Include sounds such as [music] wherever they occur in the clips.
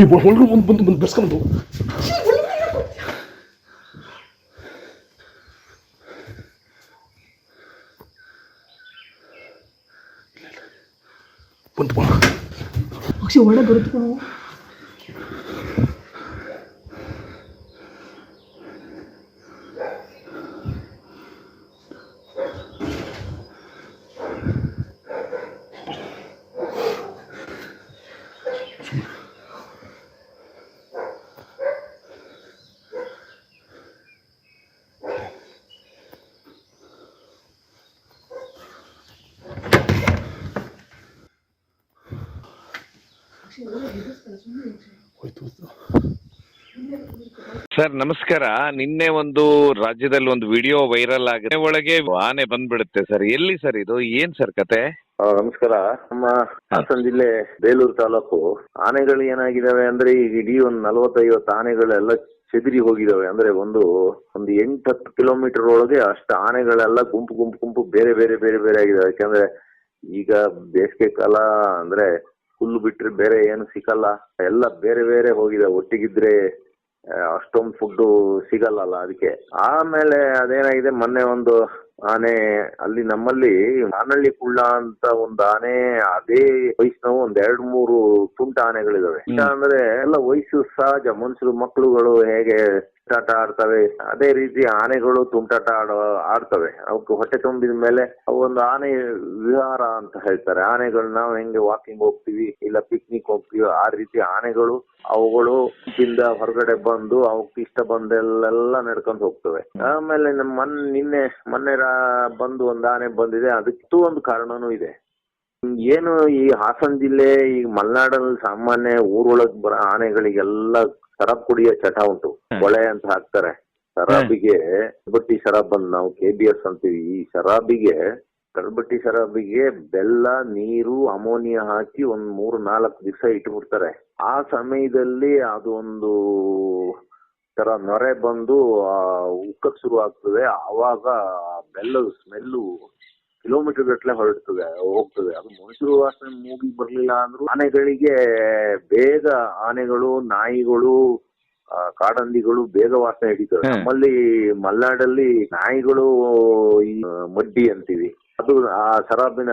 ಈ ಒಳಗಡೆ ಬಂದು ಬಂದು ಬಂದು ಬೆಸ್ಕೊಂಡು ಬಂತು ಬಾ. ಪಕ್ಷಿ ಒಳ್ಳೆ ಬರುತ್ತೆ ಸರ್ ನಮಸ್ಕಾರ. ನಿನ್ನೆ ಒಂದು ರಾಜ್ಯದಲ್ಲಿ ಒಂದು ವಿಡಿಯೋ ವೈರಲ್ ಆಗಿದೆ. ಒಳಗೆ ಆನೆ ಬಂದ್ಬಿಡುತ್ತೆ ಸರ್. ಎಲ್ಲಿ ಸರ್ ಇದು? ಏನ್ ಸರ್ ಕತೆ? ಆ, ನಮಸ್ಕಾರ. ನಮ್ಮ ಹಾಸನ ಜಿಲ್ಲೆ ಬೇಲೂರು ತಾಲೂಕು. ಆನೆಗಳು ಏನಾಗಿದಾವೆ ಅಂದ್ರೆ ಈಗ ಇಡೀ ಒಂದ್ ನಲವತ್ತೈವತ್ತು ಆನೆಗಳೆಲ್ಲ ಚದುರಿ ಹೋಗಿದಾವೆ. ಅಂದ್ರೆ ಒಂದು ಒಂದು ಎಂಟು ಹತ್ತು ಕಿಲೋಮೀಟರ್ ಒಳಗೆ ಅಷ್ಟು ಆನೆಗಳೆಲ್ಲ ಗುಂಪು ಗುಂಪು ಗುಂಪು ಬೇರೆ ಬೇರೆ ಬೇರೆ ಬೇರೆ ಆಗಿದಾವೆ. ಯಾಕಂದ್ರೆ ಈಗ ಬೇಸಿಗೆ ಕಾಲ ಅಂದ್ರೆ ಹುಲ್ಲು ಬಿಟ್ರೆ ಬೇರೆ ಏನು ಸಿಕ್ಕಲ್ಲ. ಎಲ್ಲ ಬೇರೆ ಬೇರೆ ಹೋಗಿದಾವೆ. ಒಟ್ಟಿಗಿದ್ರೆ ಅಷ್ಟೊಂದು ಫುಡ್ ಸಿಗಲ್ಲಲ್ಲ ಅದಕ್ಕೆ. ಆಮೇಲೆ ಅದೇನಾಗಿದೆ ಮೊನ್ನೆ ಒಂದು ಆನೆ ಅಲ್ಲಿ ನಮ್ಮಲ್ಲಿ ಆನಳ್ಳಿ ಕುಳ್ಳ ಅಂತ ಒಂದು ಆನೆ ಅದೇ ವಯಸ್ಸಿನ ಒಂದ್ ಎರಡ್ ಮೂರು ತುಂಟ ಆನೆಗಳಿದಾವೆ. ಅಂದ್ರೆ ಎಲ್ಲ ವಯಸ್ಸು ಸಹಜ ಮನುಷ್ಯರು ಮಕ್ಕಳುಗಳು ಹೇಗೆ ಆಟ ಆಡ್ತವೆ ಅದೇ ರೀತಿ ಆನೆಗಳು ತುಂಟಾಟ ಆಡೋ ಆಡ್ತವೆ. ಅವಕ್ಕೆ ಹೊಟ್ಟೆ ತುಂಬಿದ ಮೇಲೆ ಒಂದು ಆನೆ ವಿಹಾರ ಅಂತ ಹೇಳ್ತಾರೆ. ಆನೆಗಳು ನಾವು ಹೆಂಗೆ ವಾಕಿಂಗ್ ಹೋಗ್ತೀವಿ ಇಲ್ಲ ಪಿಕ್ನಿಕ್ ಹೋಗ್ತೀವಿ ಆ ರೀತಿ ಆನೆಗಳು ಅವುಗಳು ಇಂದ ಹೊರಗಡೆ ಬಂದು ಅವಕ್ಕೆ ಇಷ್ಟ ಬಂದೆಲ್ಲ ನಡ್ಕೊಂಡು ಹೋಗ್ತವೆ. ಆಮೇಲೆ ನಮ್ಮ ಮನ್ ನಿನ್ನೆ ಮೊನ್ನೆ ಬಂದು ಒಂದ್ ಆನೆ ಬಂದಿದೆ ಅದಕ್ಕೂ ಒಂದು ಕಾರಣನೂ ಇದೆ. ಏನು ಈ ಹಾಸನ ಜಿಲ್ಲೆ ಈ ಮಲೆನಾಡಲ್ಲಿ ಸಾಮಾನ್ಯ ಊರೊಳಗ್ ಬರೋ ಆನೆಗಳಿಗೆಲ್ಲ ಶರಾಬ್ ಕುಡಿಯೋ ಚಟ ಉಂಟು. ಕೊಳೆ ಅಂತ ಹಾಕ್ತಾರೆ. ಶರಾಬಿಗೆ ಕಡ್ಬಟ್ಟಿ ಶರಾಬ್ ಅಂತ ನಾವು ಕೆ ಬಿ ಎಸ್ ಅಂತೀವಿ. ಈ ಶರಾಬಿಗೆ ಕಡ್ಬಟ್ಟಿ ಶರಾಬಿಗೆ ಬೆಲ್ಲ ನೀರು ಅಮೋನಿಯಾ ಹಾಕಿ ಒಂದ್ ಮೂರು ನಾಲ್ಕು ದಿವಸ ಇಟ್ಬಿಡ್ತಾರೆ. ಆ ಸಮಯದಲ್ಲಿ ಅದು ಒಂದು ತರ ನೊರೆ ಬಂದು ಆ, ಉಕ್ಕಕ್ ಶುರು ಆಗ್ತದೆ. ಆವಾಗ ಬೆಲ್ಲದ ಸ್ಮೆಲ್ಲು ಕಿಲೋಮೀಟರ್ ಗಟ್ಟಲೆ ಹೊರಡ್ತದೆ ಹೋಗ್ತದೆ. ಅದು ಮನುಷ್ಯರು ವಾಸನೆ ಮೂಗಿಗೆ ಬರ್ಲಿಲ್ಲ ಅಂದ್ರೂ ಆನೆಗಳಿಗೆ ಬೇಗ ಆನೆಗಳು ನಾಯಿಗಳು ಆ, ಕಾಡಂದಿಗಳು ಬೇಗ ವಾಸನೆ ಹಿಡಿತವೆ. ನಮ್ಮಲ್ಲಿ ಮಲ್ನಾಡಲ್ಲಿ ನಾಯಿಗಳು ಈ ಮಡ್ಡಿ ಅಂತೀವಿ. ಅದು ಆ ಶರಾಬಿನ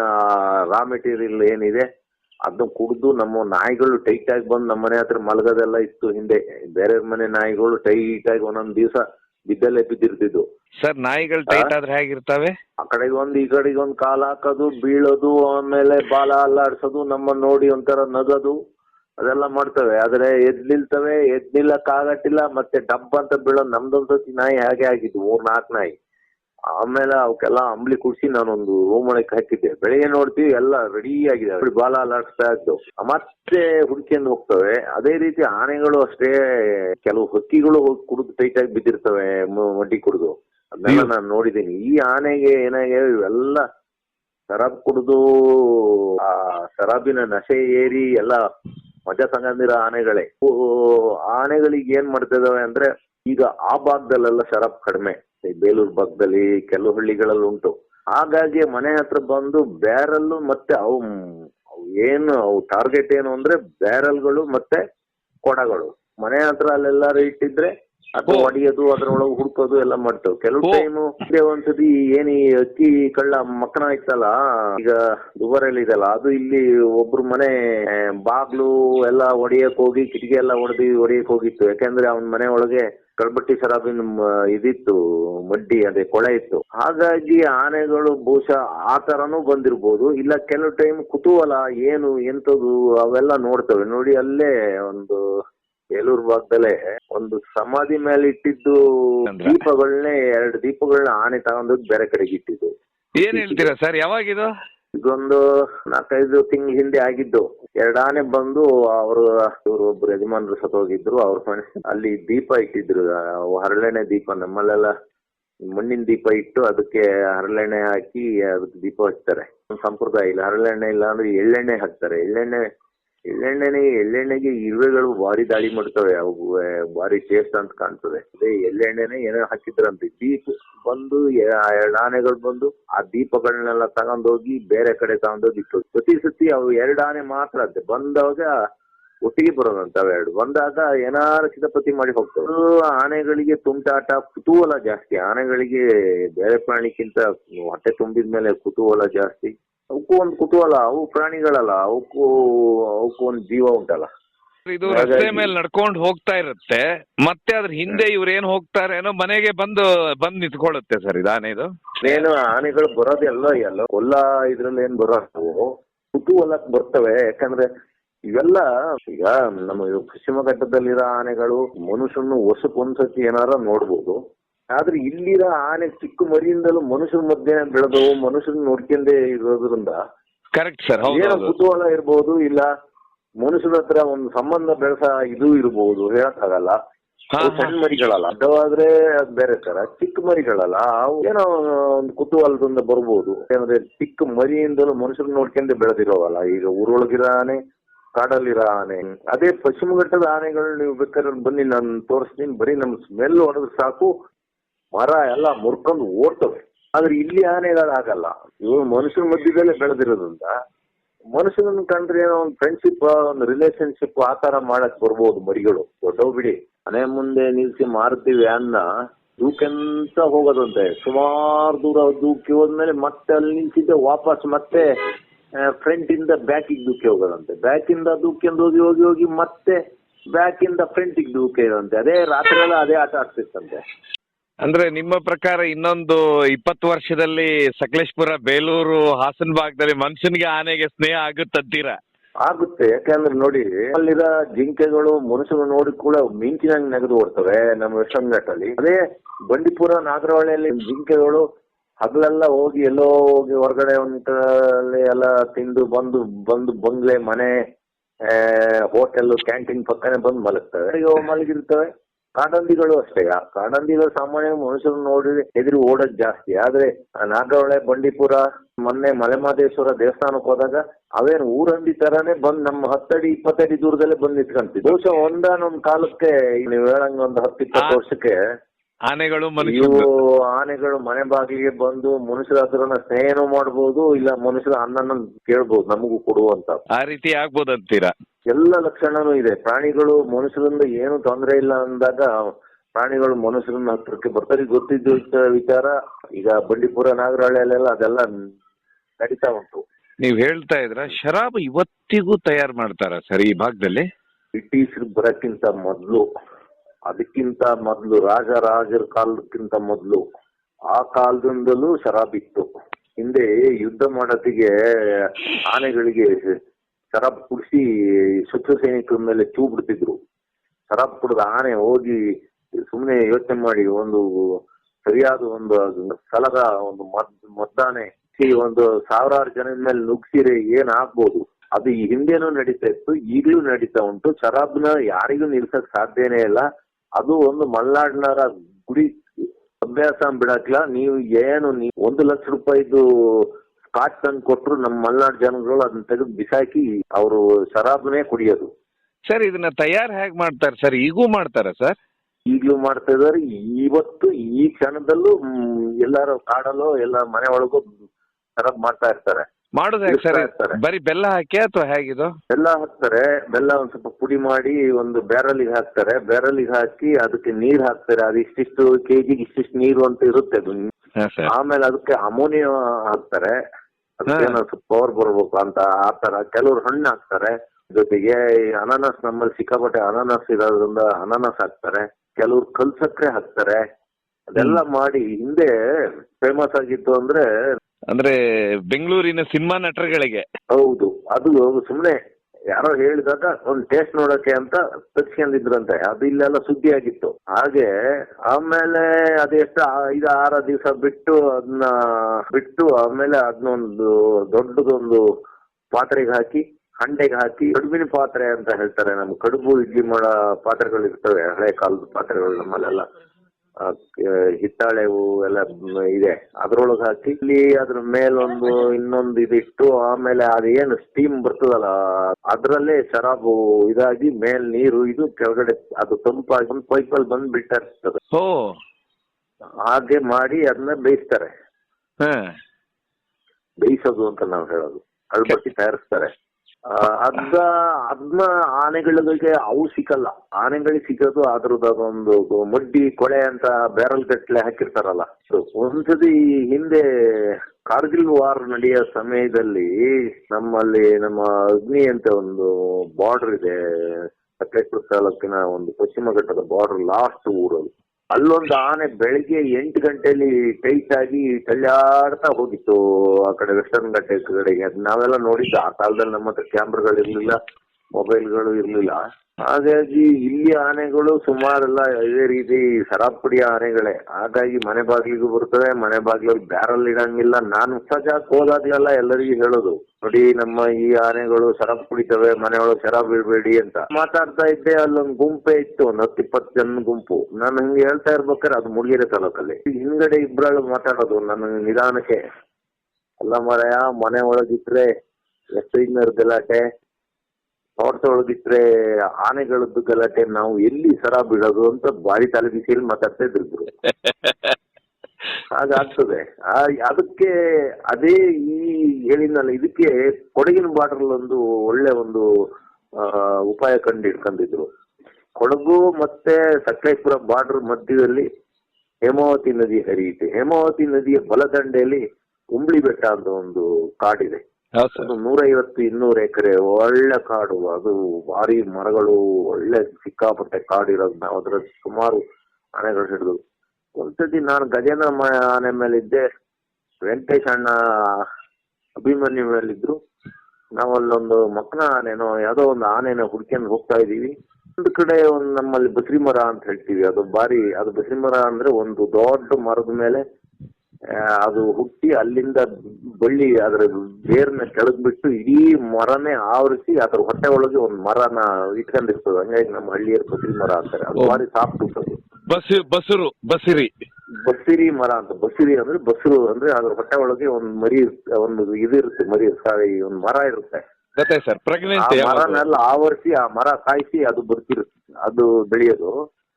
ರಾ ಮೆಟೀರಿಯಲ್ ಏನಿದೆ ಅದನ್ನ ಕುಡಿದು ನಮ್ಮ ನಾಯಿಗಳು ಟೈಟ್ ಆಗಿ ಬಂದು ನಮ್ಮ ಮನೆ ಹತ್ರ ಮಲಗೋದೆಲ್ಲ ಇತ್ತು ಹಿಂದೆ. ಬೇರೆ ಮನೆ ನಾಯಿಗಳು ಟೈಟ್ ಆಗಿ ಒಂದೊಂದ್ ದಿವಸ ಬಿದ್ದಲ್ಲೇ ಬಿದ್ದಿರ್ತಿದ್ವು. ಸರ್ ನಾಯಿಗಳು ಟೈಟ್ ಆದ್ರೆ ಹೇಗಿರ್ತವೆ? ಆ ಕಡೆಗೆ ಒಂದ್ ಈ ಕಡೆಗೆ ಒಂದ್ ಕಾಲ್ ಹಾಕೋದು ಬೀಳೋದು ಆಮೇಲೆ ಬಾಲ ಅಲ್ಲಾಡ್ಸೋದು ನಮ್ಮ ನೋಡಿ ಒಂಥರ ನಗದು. ಅದೆಲ್ಲ ಮಾಡ್ತವೆ. ಆದ್ರೆ ಎದ್ ನಿಲ್ತವೆ ಎದ್ ನಿಲ್ಲಕ್ ಆಗಟ್ಟಿಲ್ಲ ಮತ್ತೆ ಡಬ್ ಅಂತ ಬೀಳೋದು. ನಮ್ದೊಂದ್ ಸತಿ ನಾಯಿ ಹಾಗೆ ಆಗಿದ್ದು ಮೂರ್ ನಾಲ್ಕು ನಾಯಿ. ಆಮೇಲೆ ಅವಕ್ಕೆಲ್ಲ ಅಂಬ್ಲಿ ಕುಡಿಸಿ ನಾನೊಂದು ರೂಮ್ ಒಳಗೆ ಹಾಕಿದ್ದೆ. ಬೆಳಿಗ್ಗೆ ನೋಡ್ತೀವಿ ಎಲ್ಲ ರೆಡಿ ಆಗಿದೆ ಬಾಲ ಅಲಾಡಿಸ್ತಾ ಇದ್ದು. ಮತ್ತೆ ಹುಡ್ಕೊಂಡು ಹೋಗ್ತವೆ. ಅದೇ ರೀತಿ ಆನೆಗಳು ಅಷ್ಟೇ ಕೆಲವು ಹಕ್ಕಿಗಳು ಹೋಗಿ ಕುಡಿದು ಟೈಟ್ ಆಗಿ ಬಿದ್ದಿರ್ತವೆ ಮಡ್ಡಿ ಕುಡಿದು. ಅದನ್ನೆಲ್ಲ ನಾನು ನೋಡಿದ್ದೀನಿ. ಈ ಆನೆಗೆ ಏನಾಗ್ಯಾವ ಇವೆಲ್ಲ ಶರಾಬ್ ಕುಡಿದು ಆ ಶರಾಬಿನ ನಶೆ ಏರಿ ಎಲ್ಲ ಮಜಾ ತಗೊಂಡಿರೋ ಆನೆಗಳೇ. ಓ, ಆನೆಗಳಿಗೆ ಏನ್ ಮಾಡ್ತಿದಾವೆ ಅಂದ್ರೆ ಈಗ ಆ ಭಾಗದಲ್ಲೆಲ್ಲ ಶರಾಬ್ ಕಡಿಮೆ. ಬೇಲೂರು ಭಾಗದಲ್ಲಿ ಕೆಲವು ಹಳ್ಳಿಗಳಲ್ಲಿ ಉಂಟು. ಹಾಗಾಗಿ ಮನೆ ಹತ್ರ ಬಂದು ಬ್ಯಾರಲ್ಲು ಮತ್ತೆ ಅವು ಏನು ಅವು ಟಾರ್ಗೆಟ್ ಏನು ಅಂದ್ರೆ ಬ್ಯಾರಲ್ಗಳು ಮತ್ತೆ ಕೊಡಗಳು. ಮನೆ ಹತ್ರ ಅಲ್ಲೆಲ್ಲಾರು ಇಟ್ಟಿದ್ರೆ ಅದು ಒಡೆಯೋದು ಹೊಡಿಯೋದು ಅದ್ರೊಳಗೆ ಹುಡ್ಕೋದು ಎಲ್ಲ ಮಾಡ್ತೇವೆ. ಕೆಲವು. ಟೈಮು ಒಂದ್ಸತಿ ಏನ್ ಈ ಅಕ್ಕಿ ಕಳ್ಳ ಮಕ್ಕನ ಇತ್ತಲ್ಲ ಈಗ ದುಬಾರಲ್ಲಿ ಇದೆಲ್ಲ ಅದು ಇಲ್ಲಿ ಒಬ್ರು ಮನೆ ಬಾಗ್ಲು ಎಲ್ಲ ಹೊಡಿಯಕ್ ಹೋಗಿ ಕಿಟಕಿ ಎಲ್ಲ ಹೊಡೆದಿ ಹೊಡಿಯಕ್ ಹೋಗಿತ್ತು. ಯಾಕಂದ್ರೆ ಅವನ ಮನೆ ಒಳಗೆ ಕಳ್ಬಟ್ಟಿ ಶರಾಬಿನ ಇದಿತ್ತು ಮಡ್ಡಿ ಅದೇ ಕೊಳೆ ಇತ್ತು. ಹಾಗಾಗಿ ಆನೆಗಳು ಬಹುಶಃ ಆ ತರನೂ ಬಂದಿರ್ಬೋದು. ಇಲ್ಲ ಕೆಲವು ಟೈಮ್ ಕುತೂಹಲ ಏನು ಎಂತದು ಅವೆಲ್ಲ ನೋಡ್ತವೆ. ನೋಡಿ ಅಲ್ಲೇ ಒಂದು ಬೇಲೂರು ಭಾಗದಲ್ಲೇ ಒಂದು ಸಮಾಧಿ ಮೇಲೆ ಇಟ್ಟಿದ್ದು? ದೀಪಗಳನ್ನೇ ಎರಡು ದೀಪಗಳನ್ನ ಆನೆ ತಗೊಂಡೋಗಿ ಬೇರೆ ಕಡೆಗೆ ಇಟ್ಟಿದ್ದು. ಏನ್ ಹೇಳ್ತೀರಾ ಸರ್? ಯಾವಾಗಿದು? ಇದೊಂದು ನಾಲ್ಕೈದು ತಿಂಗಳ ಹಿಂದೆ ಆಗಿದ್ದು. ಎರಡಾನೆ ಬಂದು ಅವರು, ಇವರು ಒಬ್ರು ಯಜಮಾನರು ಸತ್ತೋಗಿದ್ರು ಅವ್ರ ಮನೆ ಅಲ್ಲಿ ದೀಪ ಇಟ್ಟಿದ್ರು. ಹರಳೆಣ್ಣೆ ದೀಪ ನಮ್ಮಲ್ಲೆಲ್ಲ ಮಣ್ಣಿನ ದೀಪ ಇಟ್ಟು ಅದಕ್ಕೆ ಹರಳೆಣ್ಣೆ ಹಾಕಿ ಅದಕ್ಕೆ ದೀಪ ಹಚ್ತಾರೆ. ಸಂಪ್ರದಾಯ ಇಲ್ಲ. ಹರಳೆಣ್ಣೆ ಇಲ್ಲ ಅಂದ್ರೆ ಎಳ್ಳೆಣ್ಣೆ ಹಾಕ್ತಾರೆ. ಎಳ್ಳೆಣ್ಣೆ ಎಳ್ಳೆಣ್ಣೆಗೆ ಎಳ್ಳೆಣ್ಣೆಗೆ ಇರುವೆಗಳು ಭಾರಿ ದಾಳಿ ಮಾಡ್ತವೆ. ಅವು ಭಾರಿ ಟೇಸ್ಟ್ ಅಂತ ಕಾಣ್ತದೆ. ಅದೇ ಎಳ್ಳೆಣ್ಣೆನೆ ಏನೋ ಹಾಕಿದ್ರಂತೆ, ದೀಪ ಬಂದು, ಎ- ಎರಡು ಆನೆಗಳು ಬಂದು, ಆ ದೀಪಗಳನ್ನೆಲ್ಲ ತಗೊಂಡೋಗಿ ಬೇರೆ ಕಡೆ ತಗೊಂಡೋಗಿ ಪ್ರತಿ ಸತಿ ಅವು ಎರಡಾನೆ ಮಾತ್ರ ಅಂತೆ. ಬಂದಾಗ ಒಟ್ಟಿಗೆ ಬರೋದಂತ ಎರಡು. ಬಂದಾಗ ಏನಾರು ಚಿತಪತಿ ಮಾಡಿ ಹೋಗ್ತಾರೆ ಆನೆಗಳಿಗೆ ತುಂಟಾಟ, ಕುತೂಹಲ ಜಾಸ್ತಿ. ಆನೆಗಳಿಗೆ ಬೇರೆ ಪ್ರಾಣಿಕ್ಕಿಂತ ಹೊಟ್ಟೆ ತುಂಬಿದ ಮೇಲೆ ಕುತೂಹಲ ಜಾಸ್ತಿ. ಅವಕ್ಕೂ ಒಂದು ಕುತೂಹಲ ಅವು ಪ್ರಾಣಿಗಳಲ್ಲ ಅವಕ್ಕೂ ಅವಕ್ಕೂ ಒಂದು ಜೀವ ಉಂಟಲ್ಲ. ಇದು ರಸ್ತೆ ಮೇಲೆ ನಡ್ಕೊಂಡು ಹೋಗ್ತಾ ಇರುತ್ತೆ ಮತ್ತೆ ಅದ್ರ ಹಿಂದೆ ಇವ್ರ ಏನ್ ಹೋಗ್ತಾರೇನೋ ಮನೆಗೆ ಬಂದು ಬಂದ್ ನಿಂತ್ಕೊಳ್ಳುತ್ತೆ ಸರ್ ಇದು ಆನೆ ಇದು? ಏನು ಆನೆಗಳು ಬರೋದೆಲ್ಲ ಎಲ್ಲ ಕೊಲ್ಲ ಇದ್ರಲ್ಲಿ ಏನ್ ಬರೋದು? ಕುತೂಹಲಕ್ ಬರ್ತವೆ ಯಾಕಂದ್ರೆ ಇವೆಲ್ಲ ಈಗ ನಮ್ಮ ಪಶ್ಚಿಮ ಘಟ್ಟದಲ್ಲಿರೋ ಆನೆಗಳು ಮನುಷ್ಯನ್ನು ವರ್ಷಕ್ಕೊಂದ್ಸತಿ ಏನಾರ ನೋಡ್ಬೋದು. ಆದ್ರೆ ಇಲ್ಲಿರ ಆನೆ ಚಿಕ್ಕ ಮರಿಯಿಂದಲೂ ಮನುಷ್ಯರ ಮಧ್ಯೆ ಬೆಳೆದವು ಮನುಷ್ಯನ ನೋಡ್ಕೊಂಡೇ ಇರೋದ್ರಿಂದ ಕರೆಕ್ಟ್ ಸರ್ ಏನೋ ಕುತೂಹಲ ಇರ್ಬೋದು ಇಲ್ಲ ಮನುಷ್ಯರ ಹತ್ರ ಒಂದು ಸಂಬಂಧ ಬೆಳೆಸ ಇದು ಇರ್ಬೋದು ಹೇಳಕ್ಕಾಗಲ್ಲ. ಸಣ್ಣ ಮರಿಗಳಲ್ಲ ಅಡ್ಡವಾದ್ರೆ ಅದ್ ಬೇರೆ ತರ ಚಿಕ್ಕ ಮರಿಗಳಲ್ಲ ಅವು ಏನೋ ಒಂದು ಕುತೂಹಲದಿಂದ ಬರ್ಬೋದು. ಏನಂದ್ರೆ ಚಿಕ್ಕ ಮರಿಯಿಂದಲೂ ಮನುಷ್ಯರು ನೋಡ್ಕೊಂಡೆ ಬೆಳೆದಿರೋವಲ್ಲ ಈಗ ಊರೊಳಗಿರೋ ಆನೆ ಕಾಡಲ್ಲಿರೋ ಆನೆ. ಅದೇ ಪಶ್ಚಿಮ ಘಟ್ಟದ ಆನೆಗಳು ನೀವು ಬೇಕಾದ್ರೆ ಬನ್ನಿ ನಾನು ತೋರಿಸ್ತೀನಿ ಬರೀ ನಮ್ ಸ್ಮೆಲ್ ಹೊಡೆದ್ರೆ ಸಾಕು. ಮರ ಎಲ್ಲ ಮುರ್ಕೊಂಡು ಓಡ್ತವೆ. ಆದ್ರೆ ಇಲ್ಲಿ ಆನೆಗಳಾಗಲ್ಲ ಇವ್ ಮನುಷ್ಯನ ಮಧ್ಯದಲ್ಲೇ ಬೆಳೆದಿರೋದ್ರಿಂದ ಮನುಷ್ಯನ ಕಂಡ್ರೆ ಏನೋ ಒಂದು ಫ್ರೆಂಡ್ಶಿಪ್ ಒಂದು ರಿಲೇಶನ್ಶಿಪ್ ಆ ತರ ಮಾಡಕ್ ಬರ್ಬೋದು ಮರಿಗಳು. ದೊಡ್ಡವ್ ಬಿಡಿ. ಮನೆ ಮುಂದೆ ನಿಲ್ಸಿ ಮಾರ್ತೀವಿ ಅನ್ನ, ದೂಕೆಂತ ಹೋಗೋದಂತೆ. ಸುಮಾರು ದೂರ ದೂಕಿ ಹೋದ್ಮೇಲೆ ಮತ್ತೆ ಅಲ್ಲಿ ನಿಲ್ಸಿದ್ದೆ ವಾಪಸ್ ಮತ್ತೆ ಫ್ರಂಟ್ ಇಂದ ಬ್ಯಾಕಿಗೆ ದೂಕಿ ಹೋಗೋದಂತೆ. ಬ್ಯಾಕ್ ಇಂದ ದೂಕಿಂದ ಹೋಗಿ ಹೋಗಿ ಹೋಗಿ ಮತ್ತೆ ಬ್ಯಾಕ್ ಇಂದ ಫ್ರಂಟಿಗೆ ದೂಕಿ ಇರೋದಂತೆ ಅದೇ ರಾತ್ರಿ ಅದೇ ಆಟ ಆಡ್ತಿತ್ತಂತೆ. ಅಂದ್ರೆ ನಿಮ್ಮ ಪ್ರಕಾರ ಇನ್ನೊಂದು ಇಪ್ಪತ್ತು ವರ್ಷದಲ್ಲಿ ಸಕಲೇಶ್ಪುರ, ಬೇಲೂರು, ಹಾಸನ ಭಾಗದಲ್ಲಿ ಮನುಷ್ಯನಿಗೆ ಆನೆಗೆ ಸ್ನೇಹ ಆಗುತ್ತಂತೀರಾ ಆಗುತ್ತೆ. ಯಾಕಂದ್ರೆ ನೋಡಿ, ಅಲ್ಲಿರೋ ಜಿಂಕೆಗಳು ಮನುಷ್ಯರು ನೋಡಿ ಕೂಡ ಮಿಂಚಿನಂಗ್ ನೆಗೆದು ಓಡ್ತವೆ ನಮ್ಮ ವೆಸ್ಟರ್ನ್ ಘಾಟಲ್ಲಿ ಅದೇ ಬಂಡೀಪುರ ನಾಗರಹೊಳೆಯಲ್ಲಿ ಜಿಂಕೆಗಳು ಹಗಲೆಲ್ಲ ಹೋಗಿ ಎಲ್ಲೋ ಹೋಗಿ ಹೊರಗಡೆ ಒಂದಲ್ಲಿ ಎಲ್ಲ ತಿಂದು ಬಂದು ಬಂದು ಬಂಗ್ಲೆ, ಮನೆ ಹೋಟೆಲ್ ಕ್ಯಾಂಟೀನ್ ಪಕ್ಕನೆ ಬಂದು ಮಲಗ್ತವೆ. ಅಯ್ಯೋ ಮಲಗಿರ್ತವೆ. ಕಾಡಂದಿಗಳು ಅಷ್ಟೇ. ಆ ಕಾಡಂದಿಗಳು ಸಾಮಾನ್ಯ ಮನುಷ್ಯರು ನೋಡಿ ಎದುರು ಓಡೋದ್ ಜಾಸ್ತಿ. ಆದ್ರೆ ನಾಗರಹೊಳೆ ಬಂಡೀಪುರ ಮೊನ್ನೆ ಮಲೆಮಹದೇಶ್ವರ ದೇವಸ್ಥಾನಕ್ಕೆ ಹೋದಾಗ ಅವೇನು ಊರಂದಿ ತರಾನೇ ಬಂದ್ ನಮ್ಮ ಹತ್ತಡಿ ಇಪ್ಪತ್ತಡಿ ದೂರದಲ್ಲೇ ಬಂದ್ ನಿಂತ್ಕೊಂತಿದ್ವು ಬಹುಶಃ ಒಂದಾನೊಂದ್ ಕಾಲಕ್ಕೆ ನೀವು ಹೇಳಂಗ ಒಂದ್ ಹತ್ತು ಇಪ್ಪತ್ತು ವರ್ಷಕ್ಕೆ ಆನೆಗಳು ಇವು ಆನೆಗಳು ಮನೆ ಬಾಗಿಲಿಗೆ ಬಂದು ಮನುಷ್ಯರ ಹತ್ರನ ಸ್ನೇಹನೂ ಮಾಡಬಹುದು ಇಲ್ಲ ಮನುಷ್ಯರ ಅನ್ನನ ಕೇಳಬಹುದು ನಮಗೂ ಕೊಡುವಂತ ಆ ರೀತಿ ಆಗ್ಬೋದಂತೀರಾ? ಎಲ್ಲ ಲಕ್ಷಣನೂ ಇದೆ. ಪ್ರಾಣಿಗಳು ಮನುಷ್ಯರಿಂದ ಏನು ತೊಂದರೆ ಇಲ್ಲ ಅಂದಾಗ ಪ್ರಾಣಿಗಳು ಮನುಷ್ಯರನ್ನ ಹತ್ರಕ್ಕೆ ಬರ್ತಾರೆ ಈಗ ಗೊತ್ತಿದ್ದು ವಿಚ- ವಿಚಾರ ಈಗ ಬಂಡೀಪುರ ನಾಗರಹಳ್ಳಿಯಲ್ಲೆಲ್ಲ ಅದೆಲ್ಲ ನಡೀತಾ ಉಂಟು. ನೀವ್ ಹೇಳ್ತಾ ಇದ್ರ ಶರಾಬ್ ಇವತ್ತಿಗೂ ತಯಾರು ಮಾಡ್ತಾರ ಸರ್ ಈ ಭಾಗದಲ್ಲಿ? ಬ್ರಿಟಿಷರು ಬರಕ್ಕಿಂತ ಮೊದಲು. ಅದಕ್ಕಿಂತ ಮೊದಲು ರಾಜ ರಾಜರ ಕಾಲಕ್ಕಿಂತ ಮೊದಲು ಆ ಕಾಲದಿಂದಲೂ ಶರಾಬಿತ್ತು ಹಿಂದೆ ಯುದ್ಧ ಮಾಡೋದಿಗೆ ಆನೆಗಳಿಗೆ ಶರಾಬ್ ಕುಡಿಸಿ ಶತ್ರು ಸೈನಿಕರ ಮೇಲೆ ಚೂ ಬಿಡ್ತಿದ್ರು. ಶರಾಬ್ ಕುಡಿದ ಆನೆ ಹೋಗಿ ಸುಮ್ಮನೆ ಯೋಚನೆ ಮಾಡಿ ಒಂದು ಸರಿಯಾದ ಒಂದು ಸ್ಥಳದ ಒಂದು ಮದ್, ಮದ್ದಾನೆ, ಈ ಒಂದು ಸಾವಿರಾರು ಜನದ ಮೇಲೆ ನುಗ್ಸಿರೆ ಏನ್ ಆಗ್ಬೋದು? ಅದು ಈ ಹಿಂದೆನೂ ನಡೀತಾ ಇತ್ತು, ಈಗಲೂ ನಡೀತಾ ಉಂಟು. ಶರಾಬ್ನ ಯಾರಿಗೂ ನಿಲ್ಸಕ್ ಸಾಧ್ಯನೇ ಇಲ್ಲ. ಅದು ಒಂದು ಮಲ್ನಾಡ್ನರ ಗುಡಿ ಅಭ್ಯಾಸ ಬಿಡಕ್ಲ ನೀವು ಏನು ನೀವು ಒಂದು ಲಕ್ಷ ರೂಪಾಯಿದು ಸ್ಕಾಚ್ ತಂದು ಕೊಟ್ರು ನಮ್ಮ ಮಲ್ನಾಡ್ ಜನಗಳು ಅದನ್ನ ತೆಗೆದು ಬಿಸಾಕಿ ಅವರು ಶರಾಬ್ನೇ ಕುಡಿಯೋದು. ಸರ್ ಇದನ್ನ ತಯಾರು ಹೇಗ್ ಮಾಡ್ತಾರೆ ಸರ್? ಈಗೂ ಮಾಡ್ತಾರ ಸರ್? ಈಗಲೂ ಮಾಡ್ತಾ ಇದಾರೆ ಇವತ್ತು ಈ ಕ್ಷಣದಲ್ಲೂ ಎಲ್ಲಾರು ಕಾಡಲ್ಲೋ ಎಲ್ಲ ಮನೆ ಒಳಗೂ ಶರಾಬ್ ಮಾಡ್ತಾ ಇರ್ತಾರೆ. ಮಾಡೋದು ಹೇಗೆ ಸರ್? ಬರೀ ಬೆಲ್ಲ ಹಾಕಿ ಅಥವಾ ಹೇಗಿದು ಬೆಲ್ಲ ಹಾಕ್ತಾರೆ. ಬೆಲ್ಲ ಒಂದ್ ಸ್ವಲ್ಪ ಪುಡಿ ಮಾಡಿ ಒಂದು ಬ್ಯಾರಲಿಗೆ ಹಾಕ್ತಾರೆ. ಬ್ಯಾರಲಿಗೆ ಹಾಕಿ ಅದಕ್ಕೆ ನೀರ್ ಹಾಕ್ತಾರೆ. ಅದು ಇಷ್ಟಿಷ್ಟು ಕೆಜಿಗೆ ಇಷ್ಟಿಷ್ಟು ನೀರು ಅಂತ ಇರುತ್ತೆ. ಅದು ಹಾ ಸರ್. ಆಮೇಲೆ ಅದಕ್ಕೆ ಅಮೋನಿಯಾ ಹಾಕ್ತಾರೆ. ಸ್ವಲ್ಪ ಪವರ್ ಬರ್ಬೇಕು ಅಂತ ಆತರ ತರ. ಕೆಲವ್ರು ಹಣ್ಣು ಹಾಕ್ತಾರೆ. ಜೊತೆಗೆ ಈ ಅನಾನಸ್ ನಮ್ಮಲ್ಲಿ ಸಿಕ್ಕಾಪಟ್ಟೆ ಅನಾನಸ್ ಇರೋದ್ರಿಂದ ಅನಾನಸ್ ಹಾಕ್ತಾರೆ. ಕೆಲವ್ರು ಕಲ್ ಸಕ್ಕರೆ ಹಾಕ್ತಾರೆ. ಅದೆಲ್ಲ ಮಾಡಿ ಹಿಂದೆ ಫೇಮಸ್ ಆಗಿತ್ತು ಅಂದ್ರೆ ಅಂದ್ರೆ ಬೆಂಗಳೂರಿನ ಸಿನಿಮಾ ನಟರುಗಳಿಗೆ. ಹೌದು. ಅದು ಸುಮ್ನೆ ಯಾರೋ ಹೇಳಿದಾಗ ಒಂದು ಟೇಸ್ಟ್ ನೋಡಕ್ಕೆ ಅಂತ ತರಿಸ್ಕೊಂಡಿದ್ರಂತೆ. ಅದು ಇಲ್ಲೆಲ್ಲ ಸುದ್ದಿ ಆಗಿತ್ತು ಹಾಗೆ ಆಮೇಲೆ ಅದೆಷ್ಟು ಐದು ಆರ ದಿವಸ ಬಿಟ್ಟು ಅದನ್ನ ಬಿಟ್ಟು ಆಮೇಲೆ ಅದನ್ನೊಂದು ದೊಡ್ಡದೊಂದು ಪಾತ್ರೆಗೆ ಹಾಕಿ, ಹಂಡೆಗೆ ಹಾಕಿ, ಕಡುಬಿನ ಪಾತ್ರೆ ಅಂತ ಹೇಳ್ತಾರೆ ನಮ್ ಕಡುಬು ಇಡ್ಲಿ ಮಾಡೋ ಪಾತ್ರೆಗಳು ಇರ್ತವೆ ಹಳೆ ಕಾಲದ ಪಾತ್ರೆಗಳು ನಮ್ಮಲ್ಲೆಲ್ಲ. ಆ, ಹೂವು ಎಲ್ಲ ಇದೆ. ಅದ್ರೊಳಗೆ ಹಾಕಿ ಇಲ್ಲಿ ಅದ್ರ ಮೇಲೊಂದು ಇನ್ನೊಂದು ಇದಿಟ್ಟು ಆಮೇಲೆ ಅದೇನು ಸ್ಟೀಮ್ ಬರ್ತದಲ್ಲ ಅದ್ರಲ್ಲೇ ಶರಾಬು ಇದಾಗಿ ಮೇಲ್ ನೀರು ಇದು ಕೆಳಗಡೆ ಅದು ತಂಪಾಗಿ ಒಂದು ಪೈಪಲ್ಲಿ ಬಂದು ಬಿಡ್ತಾ ಇರ್ತದೆ ಓ ಹಾಗೆ ಮಾಡಿ ಅದನ್ನ ಬೇಯಿಸ್ತಾರೆ. ಬೇಯಿಸೋದು ಅಂತ ನಾವು ಹೇಳೋದು. ಅಳ್ಬಟ್ಟಿ ತಯಾರಿಸ್ತಾರೆ. ಆ, ಅದ ಅದನ್ನ ಆನೆಗಳಿಗೆ ಅವು ಸಿಕ್ಕಲ್ಲ. ಆನೆಗಳಿಗೆ ಸಿಗೋದು ಅದ್ರದ್ದು ಅದೊಂದು ಮಡ್ಡಿ ಕೊಳೆ ಅಂತ ಬ್ಯಾರಲ್ ಗಟ್ಲೆ ಹಾಕಿರ್ತಾರಲ್ಲ. ಒಂದ್ಸತಿ ಹಿಂದೆ ಕಾರ್ಗಿಲ್ ವಾರ್ ನಡೆಯೋ ಸಮಯದಲ್ಲಿ ನಮ್ಮಲ್ಲಿ ನಮ್ಮ ಅಗ್ನಿ ಅಂತ ಒಂದು ಬಾರ್ಡರ್ ಇದೆ. ಸಕಲೇಶ್ವರ ತಾಲೂಕಿನ ಒಂದು ಪಶ್ಚಿಮ ಘಟ್ಟದ ಬಾರ್ಡರ್ ಲಾಸ್ಟ್ ಊರದು. ಅಲ್ಲೊಂದು ಆನೆ ಬೆಳಿಗ್ಗೆ ಎಂಟು ಗಂಟೆಯಲ್ಲಿ ಟೈಟ್ ಆಗಿ ತಳ್ಳಾಡ್ತಾ ಹೋಗಿತ್ತು. ಆ ಕಡೆ ವೆಸ್ಟರ್ನ್ ಘಟ್ಟ ಕಡೆಗೆ. ಅದ್ ನಾವೆಲ್ಲ ನೋಡಿದ್ದು. ಆ ಕಾಲದಲ್ಲಿ ನಮ್ಮ ಹತ್ರ ಕ್ಯಾಮ್ರಾಗಳು ಇರ್ಲಿಲ್ಲ, ಮೊಬೈಲ್ಗಳು ಇರ್ಲಿಲ್ಲ. ಹಾಗಾಗಿ ಇಲ್ಲಿ ಆನೆಗಳು ಸುಮಾರೆಲ್ಲ ಇದೇ ರೀತಿ ಸರಾಪುಡಿಯ ಆನೆಗಳೇ. ಹಾಗಾಗಿ ಮನೆ ಬಾಗಿಲಿಗೂ ಬರ್ತವೆ ಮನೆ ಬಾಗಿಲಲ್ಲಿ ಬ್ಯಾರಲ್ ಇಡಂಗಿಲ್ಲ. ನಾನು ಸಜಾಕ್ ಹೋದಾಗ್ಲೆಲ್ಲ ಎಲ್ಲರಿಗೂ ಹೇಳೋದು ನೋಡಿ ನಮ್ಮ ಈ ಆನೆಗಳು ಶರಾಬ್ ಕುಡಿತವೆ, ಮನೆಯೊಳಗೆ ಶರಾಬ್ ಇಡಬೇಡಿ ಅಂತ ಮಾತಾಡ್ತಾ ಇದ್ದೆ. ಅಲ್ಲೊಂದು ಗುಂಪೆ ಇತ್ತು, ಒಂದು ಹತ್ತು ಇಪ್ಪತ್ತು ಜನ ಗುಂಪು. ನಾನು ಹಂಗೆ ಹೇಳ್ತಾ ಇರ್ಬೇಕಾದ್ರೆ ಅದು ಮುಡಿಗೆರೆ ತಾಲೂಕಲ್ಲಿ. ಹಿಂದ್ಗಡೆ ಇಬ್ಬರಾಳು ಮಾತಾಡೋದು ನನ್ನ ನಿಧಾನಕ್ಕೆ. ಅಲ್ಲ ಮರೆಯ, ಮನೆ ಒಳಗಿದ್ರೆ ಎಷ್ಟು ಇನ್ನರ್ ಗಲಾಟೆ. ತೋಟದ ಒಳಗಿಟ್ರೆ ಆನೆಗಳದ್ದು ಗಲಾಟೆ. ನಾವು ಎಲ್ಲಿ ಸರ ಬಿಡೋದು ಅಂತ ಬಾರಿ ತಲೆ ಬಿಸಿಯಲ್ಲಿ ಮಾತಾಡ್ತಾ ಇದ್ರು [laughs] ಹಾಗಾಗ್ತದೆ ಅದಕ್ಕೆ ಅದೇ ಈ ಹೇಳಿದ್ನಲ್ಲ ಇದಕ್ಕೆ ಕೊಡಗಿನ ಬಾರ್ಡರ್ ಒಂದು ಒಳ್ಳೆ ಒಂದು ಆ, ಉಪಾಯ ಕಂಡು ಹಿಡ್ಕೊಂಡಿದ್ರು ಕೊಡಗು ಮತ್ತೆ ಸಕಲೇಶ್ಪುರ ಬಾರ್ಡರ್ ಮಧ್ಯದಲ್ಲಿ ಹೇಮಾವತಿ ನದಿ ಹರಿಯುತ್ತೆ ಹೇಮಾವತಿ ನದಿಯ ಬಲದಂಡೆಯಲ್ಲಿ ಉಂಬ್ಳಿ ಬೆಟ್ಟ ಅಂತ ಒಂದು ಕಾಡಿದೆ. ನೂರೈವತ್ತು ಇನ್ನೂರು ಎಕರೆ ಒಳ್ಳೆ ಕಾಡು. ಅದು ಭಾರಿ ಮರಗಳು ಒಳ್ಳೆ ಸಿಕ್ಕಾಪಟ್ಟೆ ಕಾಡು ಇರೋದ್ ನಾವು ಅದರ ಸುಮಾರು ಆನೆಗಳು ಹಿಡಿದು ಒಂದ್ಸತಿ ನಾನು ಗಜೇಂದ್ರ ಮ- ಮೇಲೆ ಇದ್ದೆ ವೆಂಕಟೇಶ್ ಅಣ್ಣ ಅಭಿಮನ್ಯು ಮೇಲಿದ್ರು. ನಾವಲ್ಲೊಂದು ಮಕ್ಕನ ಆನೆನೋ ಯಾವುದೋ ಒಂದು ಆನೆನ ಹುಡ್ಕೊಂಡು ಹೋಗ್ತಾ ಇದೀವಿ ಒಂದು ಕಡೆ ಒಂದು ನಮ್ಮಲ್ಲಿ ಬಸ್ರಿ ಮರ ಅಂತ ಹೇಳ್ತೀವಿ. ಅದು ಬಾರಿ ಅದು ಬಸ್ರಿ ಮರ ಅಂದ್ರೆ ಒಂದು ದೊಡ್ಡ ಮರದ ಮೇಲೆ ಅದು ಹುಟ್ಟಿ ಅಲ್ಲಿಂದ ಬಳ್ಳಿ ಅದರ ಬೇರ್ನ ಕೆಳಗ್ ಬಿಟ್ಟು ಇಡೀ ಮರನೇ ಆವರಿಸಿ ಅದ್ರ ಹೊಟ್ಟೆ ಒಳಗೆ ಒಂದು ಮರನ ಇಟ್ಕೊಂಡಿರ್ತದೆ. ಹಂಗಾಗಿ ನಮ್ಮ ಹಳ್ಳಿಯರ್ ಬಸ್ರಿ ಮರ ಅಂತಾರೆ. ಅದು ಬಾರಿ ಸಾಫ್ಟ್ ಅದು ಬಸ್ ಬಸರು ಬಸಿರಿ. ಬಸಿರಿ ಮರ ಅಂತ. ಬಸಿರಿ ಅಂದ್ರೆ ಬಸರು ಅಂದ್ರೆ ಅದ್ರ ಹೊಟ್ಟೆ ಒಳಗೆ ಒಂದ್ ಮರಿ ಇರುತ್ತೆ, ಒಂದು ಇದು ಇರುತ್ತೆ ಮರಿ ಸಾರಿ ಒಂದ್ ಮರ ಇರುತ್ತೆ. ಗೊತ್ತಾಯ್ತು ಸರ್ ಆ ಪ್ರೆಗ್ನೆನ್ಸಿ ಮರನೆಲ್ಲ ಆವರಿಸಿ ಆ ಮರ ಕಾಯಿಸಿ ಅದು ಬರ್ತಿರುತ್ತೆ ಅದು ಬೆಳೆಯೋದು.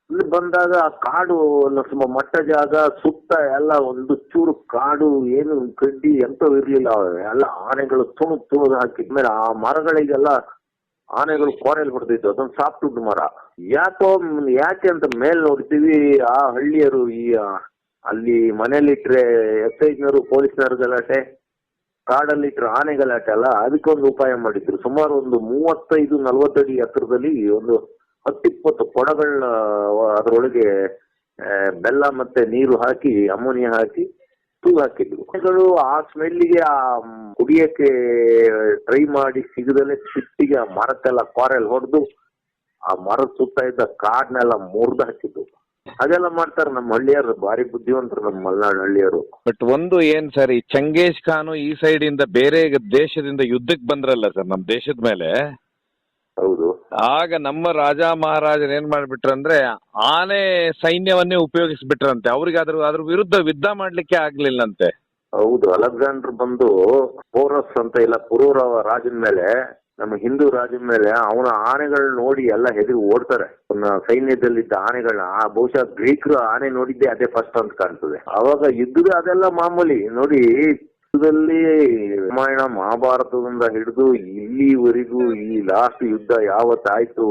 ಇಲ್ಲಿ ಬಂದಾಗ ಆ ಕಾಡು ಒಂದು ಸ್ವಲ್ಪ ಮಟ್ಟ ಜಾಗ ಸುತ್ತ ಎಲ್ಲ ಒಂದು ಚೂರು ಕಾಡು ಏನು ಕಡ್ಡಿ ಎಂತವ್ ಇರ್ಲಿಲ್ಲ. ಎಲ್ಲ ಆನೆಗಳು ತುಣು ತುಣುದು ಹಾಕಿದ್ಮೇಲೆ ಆ ಮರಗಳಿಗೆಲ್ಲ ಆನೆಗಳು ಕೋರೆಲ್ ಹೊಡೆದಿದ್ದು, ಅದೊಂದು ಸಾಫ್ಟ್ ಮರ. ಯಾಕೋ ಯಾಕೆ ಅಂತ ಮೇಲ್ ನೋಡ್ತೀವಿ, ಆ ಹಳ್ಳಿಯರು ಈ ಅಲ್ಲಿ ಮನೇಲಿಟ್ರೆ ಎಕ್ಸೈಜ್ನವರು ಪೊಲೀಸ್ನವರು ಗಲಾಟೆ ಕಾಡಲ್ಲಿಟ್ರೆ ಆನೆ ಗಲಾಟೆ ಅಲ್ಲ, ಅದಕ್ಕೊಂದು ಉಪಾಯ ಮಾಡಿದ್ರು. ಸುಮಾರು ಒಂದು ಮೂವತ್ತೈದು, ನಲವತ್ತಡಿ ಎತ್ತರದಲ್ಲಿ ಒಂದು ಹತ್ತಿಪ್ಪತ್ತು ಕೊಡಗಳನ್ನ ಅದರೊಳಗೆ ಬೆಲ್ಲ ಮತ್ತೆ ನೀರು ಹಾಕಿ, ಅಮೋನಿಯಾ ಹಾಕಿ ತೂಗು ಆನೆಗಳು ಆ ಸ್ಮೆಲ್ಗೆ ಆ ಕುಡಿಯಕ್ಕೆ ಟ್ರೈ ಮಾಡಿ ಸಿಗದಲ್ಲೇ ಸಿಟ್ಟಿಗೆ ಆ ಮರಕ್ಕೆಲ್ಲ ಕೊರೆಲ್ ಹೊಡೆದು ಆ ಮರದ ಸುತ್ತ ಇದ್ದ ಕಾಡ್ನೆಲ್ಲ ಮುರಿದು ಹಾಕಿದ್ವು ಅದೆಲ್ಲ ಮಾಡ್ತಾರೆ ನಮ್ಮ ಹಳ್ಳಿಯರು ಭಾರಿ ಬುದ್ಧಿವಂತರು ನಮ್ಮ ಮಲ್ನಾಡ್ ಹಳ್ಳಿಯರು ಬಟ್ ಒಂದು ಏನ್ ಸರ್ ಈ ಚಂಗೇಜ್ ಖಾನು ಈ ಸೈಡ್ ಇಂದ ಬೇರೆ ದೇಶದಿಂದ ಯುದ್ಧಕ್ಕೆ ಬಂದ್ರಲ್ಲ ಸರ್ ನಮ್ಮ ದೇಶದ ಮೇಲೆ? ಹೌದು. ಆಗ ನಮ್ಮ ರಾಜ ಮಹಾರಾಜರು ಏನ್ ಮಾಡ್ಬಿಟ್ರಂದ್ರೆ ಆನೆ ಸೈನ್ಯವನ್ನೇ ಉಪಯೋಗಿಸ್ಬಿಟ್ರಂತೆ. ಅವ್ರಿಗೆ ಅದ್ರ ಅದ್ರ ವಿರುದ್ಧ ಯುದ್ಧ ಮಾಡ್ಲಿಕ್ಕೆ ಆಗ್ಲಿಲ್ಲಂತೆ. ಹೌದು, ಅಲೆಕ್ಸಾಂಡರ್ ಬಂದು ಪೋರಸ್ ಅಂತ ಇಲ್ಲ, ಪುರೂರವ ರಾಜನ ಮೇಲೆ, ನಮ್ಮ ಹಿಂದೂ ರಾಜನ ಮೇಲೆ ಅವನ ಆನೆಗಳನ್ನ ನೋಡಿ ಎಲ್ಲ ಹೆದರಿ ಓಡ್ತಾರೆ. ಅವನ ಸೈನ್ಯದಲ್ಲಿದ್ದ ಆನೆಗಳನ್ನ, ಆ ಬಹುಶಃ ಗ್ರೀಕರು ಆನೆ ನೋಡಿದ್ದೆ ಅದೇ ಫಸ್ಟ್ ಅಂತ ಕಾಣ್ತದೆ. ಅವಾಗ ಯುದ್ಧದ ಅದೆಲ್ಲ ಮಾಮೂಲಿ, ನೋಡಿ ಯುದ್ಧದಲ್ಲಿ ರಾಮಾಯಣ ಮಹಾಭಾರತದಿಂದ ಹಿಡಿದು ಇಲ್ಲಿವರೆಗೂ ಈ ಲಾಸ್ಟ್ ಯುದ್ಧ ಯಾವತ್ತಾಯ್ತು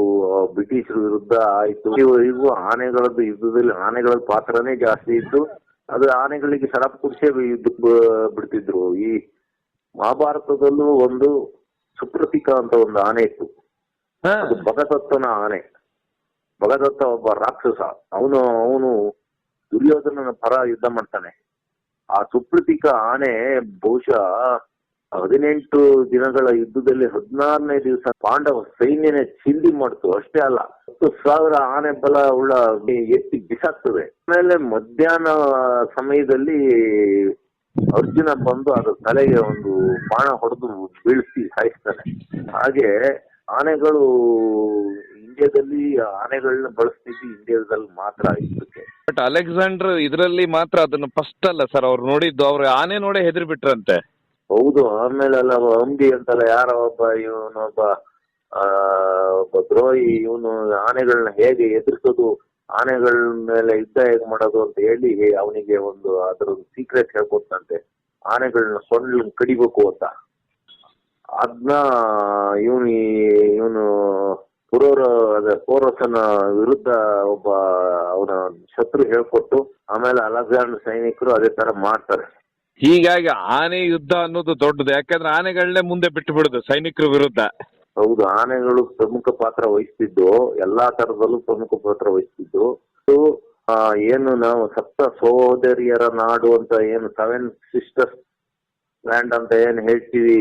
ಬ್ರಿಟಿಷರ ವಿರುದ್ಧ ಆಯ್ತು. ಇಲ್ಲಿವರೆಗೂ ಆನೆಗಳದ್ದು ಯುದ್ಧದಲ್ಲಿ ಆನೆಗಳ ಪಾತ್ರನೇ ಜಾಸ್ತಿ ಇತ್ತು. ಅದು ಆನೆಗಳಿಗೆ ಸಡಪ್ ಕುಡಿಸೇ ಯುದ್ಧ ಬಿಡ್ತಿದ್ರು. ಈ ಮಹಾಭಾರತದಲ್ಲೂ ಒಂದು ಸುಪ್ರತಿಕ ಅಂತ ಒಂದು ಆನೆ ಇತ್ತು. ಅದು ಭಗದತ್ತನ ಆನೆ. ಭಗದತ್ತ ಒಬ್ಬ ರಾಕ್ಷಸ. ಅವನು ಅವನು ದುರ್ಯೋಧನನ ಪರ ಯುದ್ಧ ಮಾಡ್ತಾನೆ. ಆ ಸುಪ್ರತಿಕ ಆನೆ ಬಹುಶಃ ಹದಿನೆಂಟು ದಿನಗಳ ಯುದ್ಧದಲ್ಲಿ ಹದಿನಾರನೇ ದಿವಸ ಪಾಂಡವ ಸೈನ್ಯನೇ ಚಿಂದಿ ಮಾಡ್ತು. ಅಷ್ಟೇ ಅಲ್ಲ, ಹತ್ತು ಸಾವಿರ ಆನೆ ಬಲ ಉಳ್ಳ ಎತ್ತಿ ಬಿಸಾಕ್ತದೆ. ಆಮೇಲೆ ಮಧ್ಯಾಹ್ನ ಸಮಯದಲ್ಲಿ ಅರ್ಜುನ ಬಂದು ಅದ್ರ ತಲೆಗೆ ಒಂದು ಬಾಣ ಹೊಡೆದು ಬೀಳಿಸಿ ಸಾಯಿಸ್ತಾನೆ. ಹಾಗೆ ಆನೆಗಳು ಇಂಡಿಯಾದಲ್ಲಿ ಆನೆಗಳನ್ನ ಬಳಸ್ತಿದ್ವಿ ಇಂಡಿಯಾದಲ್ಲಿ ಮಾತ್ರ ಇದಕ್ಕೆ ಬಟ್ ಅಲೆಕ್ಸಾಂಡರ್ ಇದರಲ್ಲಿ ಮಾತ್ರ ಅದನ್ನ ಫಸ್ಟ್ ಅಲ್ಲ ಸರ್ ಅವ್ರು ನೋಡಿದ್ದು. ಅವ್ರ ಆನೆ ನೋಡೇ ಹೆದರಿ ಬಿಟ್ರಂತೆ ಹೌದು ಆಮೇಲೆ ಅಲ್ಲ ಅಂಬಿ ಅಂತಲ್ಲ ಯಾರೋ ಒಬ್ಬ ಇವನೊಬ್ಬ ಒಬ್ಬ ದ್ರೋಹಿ ಇವನು ಆನೆಗಳನ್ನ ಹೇಗೆ ಎದುರಿಸೋದು ಆನೆಗಳ ಮೇಲೆ ಯುದ್ಧ ಹೇಗೆ ಮಾಡೋದು ಅಂತ ಹೇಳಿ ಅವನಿಗೆ ಒಂದು ಅದರ ಸೀಕ್ರೆಟ್ ಹೇಳ್ಕೊಡ್ತಂತೆ. ಆನೆಗಳನ್ನ ಸೊಳ್ಳ ಕಡಿಬೇಕು ಅಂತ. ಅದನ್ನ ಇವನು ಇವನು ಪುರೋರ ಅದೇ ಪೋರಸನ ವಿರುದ್ಧ ಒಬ್ಬ ಅವನ ಶತ್ರು ಹೇಳ್ಕೊಟ್ಟು ಆಮೇಲೆ ಅಲೆಕ್ಸಾಂಡರ್ ಸೈನಿಕರು ಅದೇ ತರ ಮಾಡ್ತಾರೆ. ಹೀಗಾಗಿ ಆನೆ ಯುದ್ಧ ಅನ್ನೋದು ದೊಡ್ಡದು. ಯಾಕಂದ್ರೆ ಆನೆಗಳನ್ನೇ ಮುಂದೆ ಬಿಟ್ಟು ಬಿಡುದು ಸೈನಿಕರ ವಿರುದ್ಧ. ಹೌದು ಆನೆಗಳು ಪ್ರಮುಖ ಪಾತ್ರ ವಹಿಸ್ತಿದ್ದು ಎಲ್ಲಾ ತರದಲ್ಲೂ ಪ್ರಮುಖ ಪಾತ್ರ ವಹಿಸ್ತಿದ್ದು. ಏನು ನಾವು ಸಪ್ತ ಸಹೋದರಿಯರ ನಾಡು ಅಂತ ಏನು ಸೆವೆನ್ ಸಿಸ್ಟರ್ಸ್ ಲ್ಯಾಂಡ್ ಅಂತ ಏನ್ ಹೇಳ್ತೀವಿ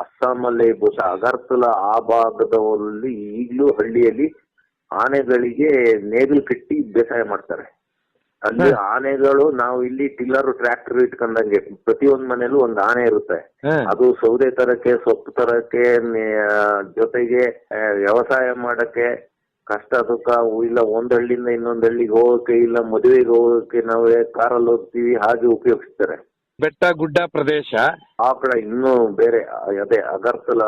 ಅಸ್ಸಾಮಲ್ಲಿ ಬಹುಶಃ ಅಗರ್ತಲ ಆ ಭಾಗದಲ್ಲಿ ಈಗಲೂ ಹಳ್ಳಿಯಲ್ಲಿ ಆನೆಗಳಿಗೆ ನೇಗಿಲು ಕಟ್ಟಿ ಬೇಸಾಯ ಮಾಡ್ತಾರೆ. ಅಲ್ಲಿ ಆನೆಗಳು ನಾವು ಇಲ್ಲಿ ಟಿಲ್ಲರ್ ಟ್ರ್ಯಾಕ್ಟರ್ ಇಟ್ಕೊಂಡಂಗೆ ಪ್ರತಿಯೊಂದ್ ಮನೇಲೂ ಒಂದ್ ಆನೆ ಇರುತ್ತೆ. ಅದು ಸೌದೆ ತರಕ್ಕೆ ಸೊಪ್ಪು ತರಕ್ಕೆ ಜೊತೆಗೆ ವ್ಯವಸಾಯ ಮಾಡಕ್ಕೆ ಕಷ್ಟ ಸುಖ ಇಲ್ಲ ಒಂದ್ ಹಳ್ಳಿಯಿಂದ ಇನ್ನೊಂದ್ ಹಳ್ಳಿಗೆ ಹೋಗಕ್ಕೆ ಇಲ್ಲ ಮದುವೆಗೆ ಹೋಗಕ್ಕೆ ನಾವು ಕಾರಲ್ಲಿ ಹೋಗ್ತೀವಿ ಹಾಗೆ ಉಪಯೋಗಿಸ್ತಾರೆ. ಬೆಟ್ಟ ಗುಡ್ಡ ಪ್ರದೇಶ. ಆ ಕಡೆ ಇನ್ನೂ ಬೇರೆ, ಅದೇ ಅಗರ್ತಲ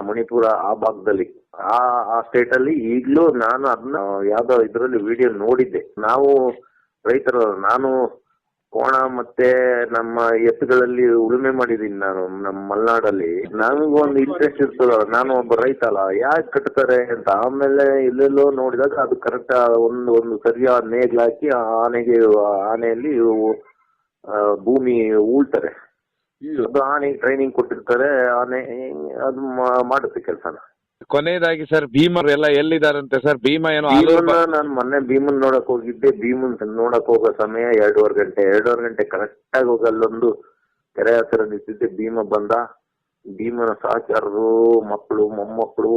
ಮಣಿಪುರ ಆ ಭಾಗದಲ್ಲಿ. ಆ ಆ ಸ್ಟೇಟ್ ಅಲ್ಲಿ ಈಗಲೂ ನಾನು ಅದನ್ನ ಯಾವ್ದೋ ಇದರಲ್ಲಿ ವಿಡಿಯೋ ನೋಡಿದ್ದೆ. ನಾವು ರೈತರು, ನಾನು, ಕೋಣ ಮತ್ತೆ ನಮ್ಮ ಎತ್ತುಗಳಲ್ಲಿ ಉಳುಮೆ ಮಾಡಿದೀನಿ ನಾನು, ನಮ್ಮ ಮಲೆನಾಡಲ್ಲಿ. ನನಗೂ ಒಂದು ಇಂಟ್ರೆಸ್ಟ್ ಇರ್ತದ, ನಾನು ಒಬ್ಬ ರೈತ ಅಲ್ಲ ಯಾಕೆ ಕಟ್ತಾರೆ ಅಂತ. ಆಮೇಲೆ ಎಲ್ಲೆಲ್ಲೋ ನೋಡಿದಾಗ ಅದು ಕರೆಕ್ಟ್ ಒಂದು ಒಂದು ಸರಿಯಾದ ನೇಗ್ಲಾಕಿ ಆನೆಗೆ ಆನೆಯಲ್ಲಿ ಭೂಮಿ ಉಳ್ತಾರೆ ಅದು ಆನೆ ಟ್ರೈನಿಂಗ್ ಕೊಟ್ಟಿರ್ತಾರೆ ಆನೆ ಅದು ಮಾಡುತ್ತೆ ಕೆಲಸನ. ಕೊನೆಯದಾಗಿ ಸರ್ ಭೀಮರ್ ಎಲ್ಲ ಎಲ್ಲಿದಾರಂತೆ ಸರ್? ಭೀಮ ಏನೋ ಭೀಮನ್ನ ನಾನು ಮೊನ್ನೆ ಭೀಮನ್ ನೋಡಕ್ ಹೋಗಿದ್ದೆ. ಭೀಮನ್ ನೋಡಕ್ ಹೋಗೋ ಸಮಯ ಎರಡೂವರೆ ಗಂಟೆ. ಎರಡೂವರೆ ಗಂಟೆ ಕರೆಕ್ಟ್ ಆಗಿ ಹೋಗಿ ಅಲ್ಲೊಂದು ಕೆರೆ ಹತ್ರ ನಿಂತಿದ್ದೆ. ಭೀಮ ಬಂದ. ಭೀಮನ ಸಹಚಾರರು ಮಕ್ಕಳು ಮೊಮ್ಮಕ್ಕಳು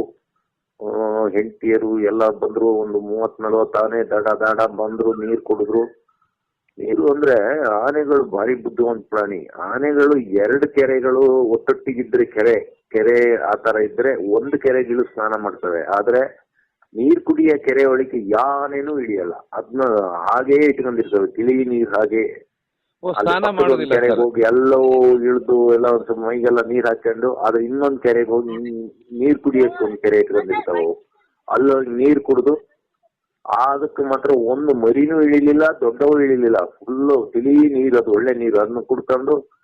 ಹೆಂಡತಿಯರು ಎಲ್ಲ ಬಂದ್ರು. ಒಂದು ಮೂವತ್ ನಲ್ವತ್ತಾನೆ ದಡ ದಡ ಬಂದ್ರು ನೀರ್ ಕುಡಿದ್ರು. ನೀರು ಅಂದ್ರೆ ಆನೆಗಳು ಭಾರಿ ಬುದ್ಧಿವಂತ ಪ್ರಾಣಿ. ಆನೆಗಳು ಎರಡು ಕೆರೆಗಳು ಒಟ್ಟೊಟ್ಟಿಗಿದ್ರೆ ಕೆರೆ ಕೆರೆ ಆ ತರ ಇದ್ರೆ ಒಂದು ಕೆರೆಗಿಳು ಸ್ನಾನ ಮಾಡ್ತವೆ. ಆದ್ರೆ ನೀರ್ ಕುಡಿಯ ಕೆರೆ ಒಳಗೆ ಯಾನೇನು ಇಳಿಯಲ್ಲ. ಅದನ್ನ ಹಾಗೇ ಇಟ್ಕೊಂಡಿರ್ತವೆ. ತಿಳಿ ನೀರ್ ಹಾಗೆ. ಕೆರೆಗೆ ಹೋಗಿ ಎಲ್ಲವೂ ಇಳಿದು ಎಲ್ಲ ಒಂದ್ ಮೈಗೆಲ್ಲ ನೀರ್ ಹಾಕೊಂಡು ಆದ್ರೆ ಇನ್ನೊಂದ್ ಕೆರೆಗೆ ಹೋಗಿ ನೀರ್ ಕುಡಿಯಕ್ಕೆ ಒಂದ್ ಕೆರೆ ಇಟ್ಕೊಂಡಿರ್ತಾವ. ಅಲ್ಲೋಗಿ ನೀರ್ ಕುಡಿದು ಅದಕ್ಕೆ ಮಾತ್ರ ಒಂದು ಮರಿನೂ ಇಳಿಲಿಲ್ಲ, ದೊಡ್ಡವು ಇಳಿಲಿಲ್ಲ. ಫುಲ್ಲು ತಿಳಿ ನೀರು, ಅದು ಒಳ್ಳೆ ನೀರು. ಅದನ್ನ ಕುಡ್ಕೊಂಡು